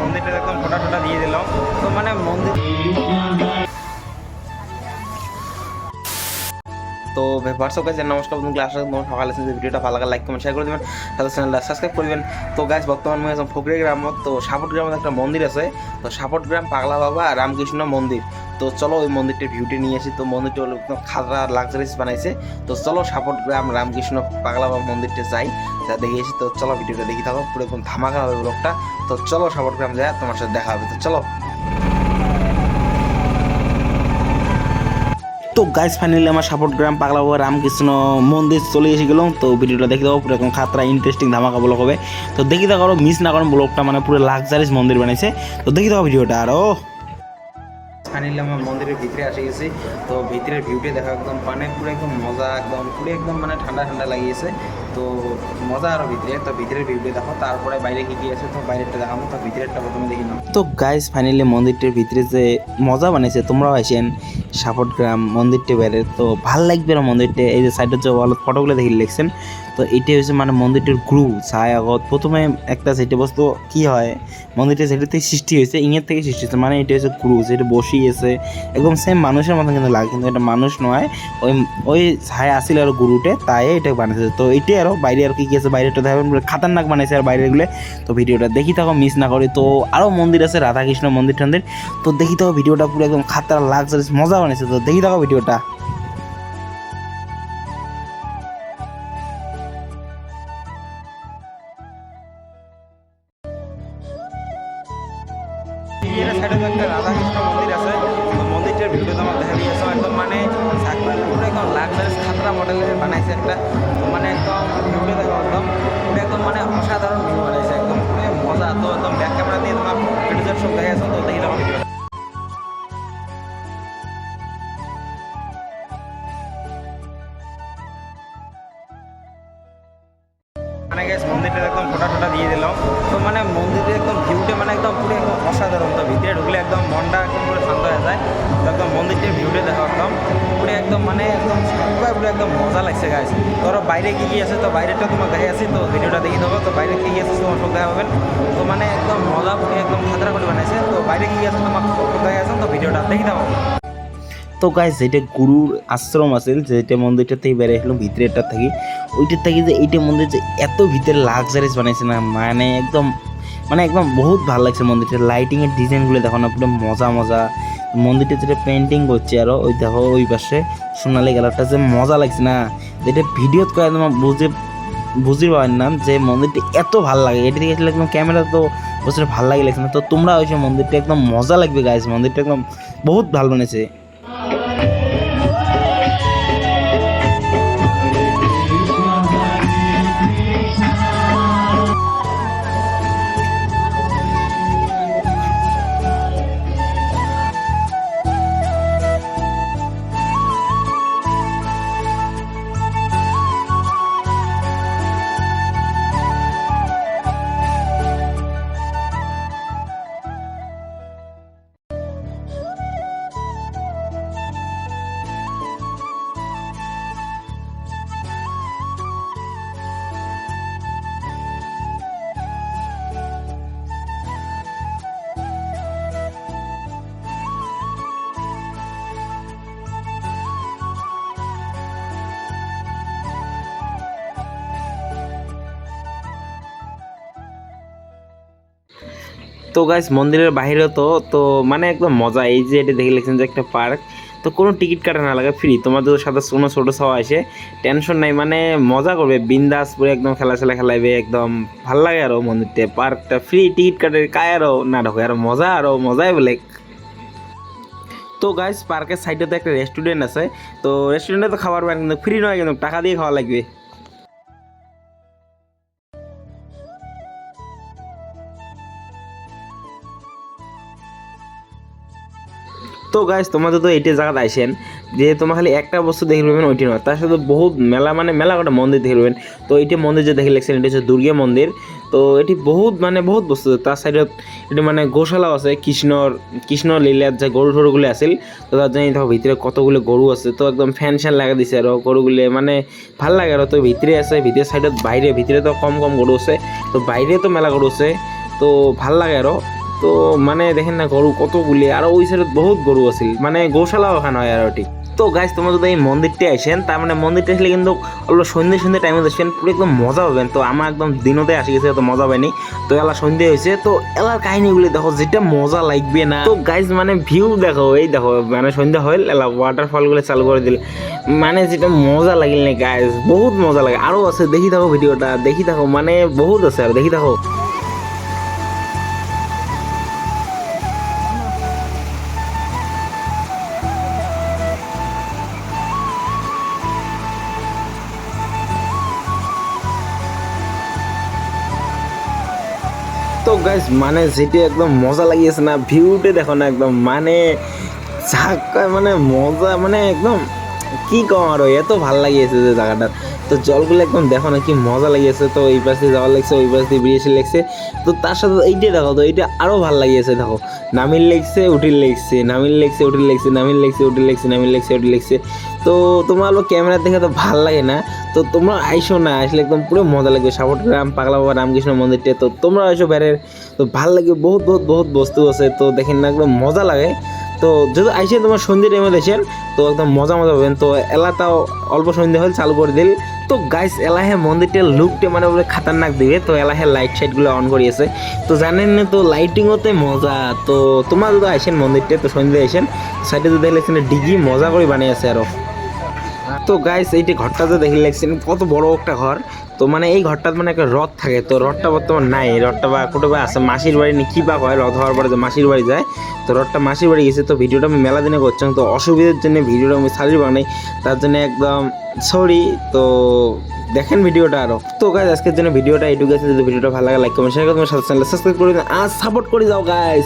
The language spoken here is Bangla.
মন্দিরটা একদম ফোটা ফোটা দিয়ে দিলাম। তো মানে মন্দির তো হোয়াটসঅ্যাপ কাছে নমস্কার বন্ধু ক্লাস তোমার সকালে যে ভিডিওটা ভালো লাগে লাইক কমেন্ট শেয়ার করে দেবেন। তাহলে চ্যানেলটা সাবস্ক্রাইব করবেন। তো গাছ বর্তমান আমি ফকরি গ্রামত, তো সাপট গ্রামে একটা মন্দির আছে। তো সাপট গ্রাম পাগলা বাবা রামকৃষ্ণ মন্দির। তো চলো ওই মন্দিরটার ভিউটি নিয়ে আসি। তো মন্দিরটা হলো একদম খাতরা লাক্সারিস বানাইছে। তো চলো সাপট গ্রাম রামকৃষ্ণ পাগলা বাবা মন্দিরটা যাই, যা দেখে এসি তো চলো ভিডিওটা দেখি থাকো পুরো একদম ধামাকা হবে ব্লগটা তো চলো সাপট গ্রাম যায় তোমার সাথে দেখা হবে। তো চলো। তো গাইস ফাইনালি আমার সাপোর্ট গ্রাম পাগলা বাবা, রামকৃষ্ণ, মন্দির চলে এসে গেলাম তো ভিডিওটা দেখে দেবো পুরো এখন খাতরা ইন্টারেস্টিং ধামাকা ব্লগ হবে। তো দেখি দেখো মিস না করেন ব্লগটা মানে পুরো লাক্সারিস মন্দির বানাইছে। তো দেখি দেখো ভিডিওটা আরও ফাইনালি আমার মন্দিরের ভিতরে আসে গেছি। তো ভিতরের ভিউটা দেখা একদম পানে পুরো একদম মজা, একদম, পুরো একদম মানে ঠান্ডা ঠান্ডা লাগিয়েছে। তো মজা আরও ভিতরে, তো ভিতরের ভিউটা দেখো, তারপরে বাইরে কি কি আছে, তো বাইরেরটা দেখাবো, তো ভিতরেরটা প্রথমে দেখি নাও। তো গাইস ফাইনালি মন্দিরটার ভিতরে যে মজা বানাইছে তোমরাও আসেন সাপোর্ট গ্রাম মন্দিরটা বেড়ে তো ভালো লাগবে না মন্দিরটা, এই যে সাইডের যে ওয়ালত ফটোগুলো দেখি লিখছেন, তো এটাই হচ্ছে মানে মন্দিরটির গ্রু ছায় আগত প্রথমে একটা সেটে বস্তু কি হয়, মন্দিরটা সেটা থেকে সৃষ্টি হয়েছে ইংয়ের থেকে সৃষ্টি হয়েছে মানে এটা হচ্ছে গ্রু যেটা বসিয়েছে, একদম সেম মানুষের মতন কিন্তু লাগে, কিন্তু এটা মানুষ নয়, ওই ওই ছায়া আসিল আর গুরুটে, তাই এটা বানাইছে তো এটাই আরও বাইরে আর কি কি আছে বাইরেটা দেখাবেন খাতারনাক বানাইছে আর বাইরেগুলো তো ভিডিওটা দেখি থাকো মিস না করে। তো আরও মন্দির আছে, রাধাকৃষ্ণ মন্দির টন্দির তো দেখি থাকো, ভিডিওটা পুরো একদম খাতার লাক্সারিস মজা বানাইছে। তো দেখি থাকো ভিডিওটা। তো রাধাকৃষ্ণ মন্দির আছে মন্দিরটার ভিডিও তোমার দেখা দিয়েছে একদম মানে একদম লাক্সারিস খাতরা মডেলের বানাইছে একটা। মানে একদম ভিউটা দেখো একদম একদম মানে অসাধারণ ভিউ বানাইছে মন্দিরটা একদম ফোটা ফোটা দিয়ে দিলাম। তো মানে মন্দিরের একদম ভিউটা মানে একদম পুরো একদম অসাধারণ। তো ভিতরে ঢুকলে একদম মনটা একদম পুরো শান্ত হয়ে যায়। তো একদম মন্দিরটার ভিউটা দেখা একদম। পুরো একদম মানে একদম সবাই পুরো একদম মজা লাগছে গাছ ধরো বাইরে কি কি আছে, তো বাইরেটা তোমার দেখে আছি, তো ভিডিওটা দেখি দেবো তো বাইরে কি কি আছে, তোমার সব দেখা তো মানে একদম মজা পুরো একদম খাতরা করে বানাইছে। তো বাইরে কি কি আছে, তোমার সব দেখা আছে তো ভিডিওটা দেখি দেবো তো গাইজ যেটা গুরুর আশ্রম আছে যেটা মন্দিরটা থেকে বেড়ে এসলাম ভিতরেরটা থাকি। ওইটার থেকে যে এইটা মন্দির যে এত ভিতরে লাক্সারিস বানাইছে না মানে একদম মানে একদম বহুত ভালো লাগছে মন্দিরটা। লাইটিংয়ের ডিজাইনগুলো দেখো না, পুরো মজা মজা। মন্দিরটা যেটা পেন্টিং করছে আরও ওই দেখো, ওই পাশে সোনালি কালারটা যে মজা লাগছে না। যেটা ভিডিওত করে তোমার বুঝে, বুঝতে পারেন না যে মন্দিরটা এত ভালো লাগে। এটি থেকে একদম ক্যামেরা তো বছর ভালো লাগে লাগছে না। তো তোমরা ওই মন্দিরটা একদম মজা লাগবে গাইজ মন্দিরটা একদম বহুত ভালো বানিয়েছে তো গাইস মন্দিরের বাইরে তো তো মানে একদম মজা। এই যে এটা দেখে লিখছেন যে একটা পার্ক, তো কোনো টিকিট কাটা না লাগে ফ্রি তোমাদের সাথে কোনো ছোটো সবাই আসে টেনশন নাই মানে মজা করবে। বিন্দাস পুরো একদম খেলা খেলা খেলাইবে, একদম ভালো লাগে আরও মন্দিরটা, পার্কটা ফ্রি টিকিট কাটে কায় আরও না ঢোকে আরও মজা আরও মজাই বলে। তো গাইস পার্কের সাইডে তো একটা রেস্টুরেন্ট আছে, তো রেস্টুরেন্টে তো খাবার পান কিন্তু ফ্রি নয়, কিন্তু টাকা দিয়ে খাওয়া লাগবে। তো গাইজ তোমাদের তো এইটা জায়গাতে আইসেন যে তোমার খালি একটা বস্তু দেখে পাবেন ওইটি নয়। তার সাথে বহুত মেলা মানে মেলা কটা মন্দির দেখে পাবেন তো এইটি মন্দির যে দেখে লিখছেন, এটা হচ্ছে দুর্গা মন্দির। তো এটি বহুত মানে বহুত বস্তু। তার সাইডত এটি মানে গোশালাও আছে, কৃষ্ণর, কৃষ্ণ লীলার যে গরু টরুগুলি আছিল। তো তার জন্য দেখো ভিতরে কতগুলো গরু আছে। তো একদম ফ্যান শ্যান লাগা দিছে আর গরুগুলি মানে ভালো লাগে আর। তো ভিতরে আছে ভিতরের সাইডত বাইরে, ভিতরে তো কম কম গরু আছে। তো বাইরে তো মেলা গরু আছে। তো ভালো লাগে আরও। তো মানে দেখেন না গরু কতগুলি আর ওই সাইডে বহুত গরু আছিল। মানে গৌশালা ওখানে হয় আর ঠিক। তো গাইজ তোমরা যদি এই মন্দিরটি আসেন তার মানে মন্দিরটা আসলে কিন্তু অল্প সন্ধ্যে সন্ধ্যে টাইমে আসবেন পুরো একদম মজা পাবেন। তো আমার একদম দিনতে আসি গেছে, তো মজা পাইনি তো এলা সন্ধ্যে হয়েছে তো এলার কাহিনীগুলি দেখো যেটা মজা লাগবে না। তো গাইজ মানে ভিউ দেখো, এই দেখো মানে সন্ধ্যা হইল এলা ওয়াটারফলগুলো চালু করে দিল। মানে যেটা মজা লাগিল না গাইজ বহুত মজা লাগে। আরও আছে, দেখি থাকো ভিডিওটা দেখি থাকো মানে বহুত আছে আর দেখি থাকো। তো গাইজ মানে যেটা একদম মজা লাগিয়েছে না ভিউটা দেখো না একদম মানে মানে মজা মানে একদম, কি কম আরও এত ভালো লাগিয়েছে যে জায়গাটা তো জলগুলো একদম দেখো না কি মজা লাগিয়েছে তো এই পাশে যাওয়া লাগছে, ওই পাশ দিয়ে লেগছে। তো তার সাথে এইটা দেখো, তো এইটা আরও ভালো লাগিয়েছে দেখো। নামিল লেগছে, উঠিল লেগছে, নামিল লেগছে, উঠিল লেগছে, নামিল লেগছে, উঠিল লেগছে, নামিল লেগছে, উঠিল লেগছে। তো তোমার হলো ক্যামেরা দেখে তো ভালো লাগে না। তো তোমরা আইসো না, আসলে একদম পুরো মজা লাগবে। সাপোর্ট গ্রাম পাগলা বাবা রামকৃষ্ণ মন্দিরটা। তো তোমরা আইসো বেড়ের তো ভালো লাগে বহুত বহুত বহুত বস্তু আছে। তো দেখেন না, একদম মজা লাগে। তো যদি আইসে তোমার সন্ধ্যে টাইমে দেখেন, তো একদম মজা মজা পাবেন। তো এলাটাও অল্প সন্ধ্যে হল চালু করে দিল। তো গাইস এলাহে মন্দিরটার লুকটা মানে পুরো খাতারনাক দিবে। তো এলাহে লাইট সাইটগুলো অন করিয়েছে। তো জানেন না, তো লাইটিংওতে মজা। তো তোমরা যদি আইসেন মন্দিরটা, তো সন্ধ্যে আইসেন সাইডে যদি দেখলেন ডিগি মজা করে বানিয়েছে আরও। তো গাইস এইটি ঘরটাতে দেখে লাগছেন কত বড় একটা ঘর। তো মানে এই ঘরটা মানে একটা রথ থাকে, তো রথটা বর্তমান নাই। রথটা বা কোটো বা আছে, মাসির বাড়ি নিয়ে কী বা হয় রথ হওয়ার পরে যে মাসির বাড়ি যায়, তো রথটা মাসির বাড়ি গেছে। তো ভিডিওটা আমি মেলা দিনে করছিলাম তো অসুবিধার জন্য ভিডিওটা আমি সারি বানাই তার জন্য একদম সরি তো দেখেন ভিডিওটা আরও। তো গাইজ আজকের জন্য ভিডিওটা এইটুকু আছে। যদি ভিডিওটা ভালো লাগে লাইক কমেন্ট শেয়ার করে তোমার সাথে চ্যানেল সাবস্ক্রাইব করে আর সাপোর্ট করে যাও গাইজ